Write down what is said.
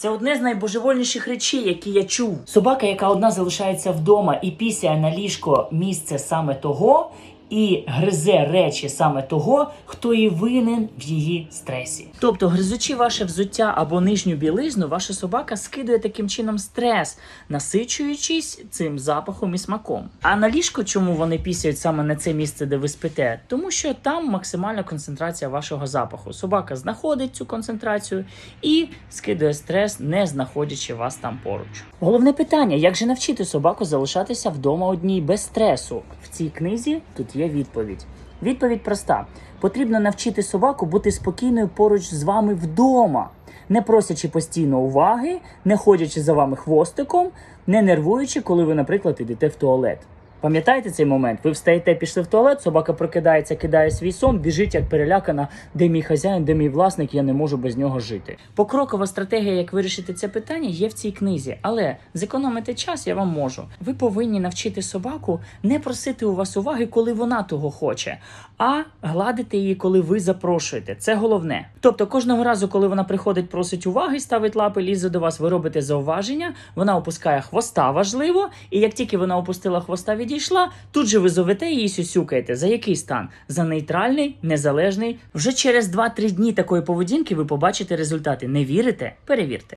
Це одне з найбожевольніших речей, які я чув. Собака, яка одна залишається вдома і пісяє на ліжко місце саме того, і гризе речі саме того, хто і винен в її стресі. Тобто, гризучи ваше взуття або нижню білизну, ваша собака скидує таким чином стрес, насичуючись цим запахом і смаком. А на ліжко, чому вони пісяють саме на це місце, де ви спите? Тому що там максимальна концентрація вашого запаху. Собака знаходить цю концентрацію і скидує стрес, не знаходячи вас там поруч. Головне питання: як же навчити собаку залишатися вдома одній без стресу? В цій книзі тут є відповідь. Відповідь проста: потрібно навчити собаку бути спокійною поруч з вами вдома, не просячи постійно уваги, не ходячи за вами хвостиком, не нервуючи, коли ви, наприклад, йдете в туалет. Пам'ятаєте цей момент? Ви встаєте, пішли в туалет, собака прокидається, кидає свій сон, біжить як перелякана, де мій хазяїн, де мій власник, я не можу без нього жити. Покрокова стратегія, як вирішити це питання, є в цій книзі, але зекономити час я вам можу. Ви повинні навчити собаку не просити у вас уваги, коли вона того хоче, а гладити її, коли ви запрошуєте. Це головне. Тобто кожного разу, коли вона приходить, просить уваги, ставить лапи, лізе до вас, ви робите зауваження, вона опускає хвоста важливо, і як тільки вона опустила хвоста, відійшла, тут же ви зовете її сюсюкаєте. За який стан? За нейтральний, незалежний. Вже через 2-3 дні такої поведінки ви побачите результати. Не вірите? Перевірте.